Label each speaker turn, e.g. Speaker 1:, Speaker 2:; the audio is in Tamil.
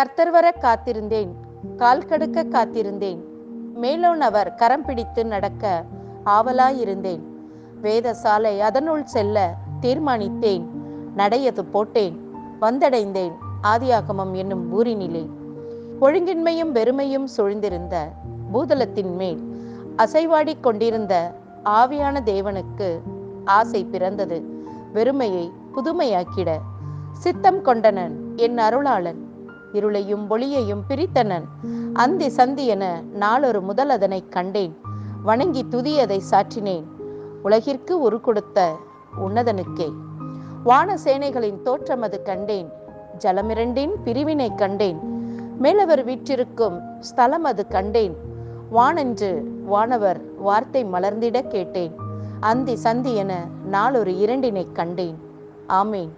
Speaker 1: கர்த்தர் வர காத்திருந்தேன் கால் கடுக்க காத்திருந்தேன். மேலோன் அவர் கரம் பிடித்து நடக்க ஆவலாயிருந்தேன். வேதசாலை அதனுள் செல்ல தீர்மானித்தேன் நடையது போட்டேன் வந்தடைந்தேன் ஆதியாகமம் என்னும் ஊரினிலே. ஒழுங்கின்மையும் வெறுமையும் சூழ்ந்திருந்த பூதலத்தின் மேல் அசைவாடிக் கொண்டிருந்த ஆவியான தேவனுக்கு ஆசை பிறந்தது. வெறுமையை புதுமையாக்கிட சித்தம் கொண்டனன் என் அருளாளன். இருளையும் ஒளியையும் பிரித்தனன். அந்தி சந்தி என நாளொரு முதல் அதனை கண்டேன். வணங்கி துதியதை சாற்றினேன். உலகிற்கு உரு கொடுத்த உன்னதனுக்கே. வான சேனைகளின் தோற்றம் அது கண்டேன். ஜலமிரண்டின் பிரிவினை கண்டேன். மேலவர் வீற்றிருக்கும் ஸ்தலம் அது கண்டேன். வானென்று வானவர் வார்த்தை மலர்ந்திட கேட்டேன். அந்தி சந்தி என நாளொரு இரண்டினை கண்டேன். ஆமேன்.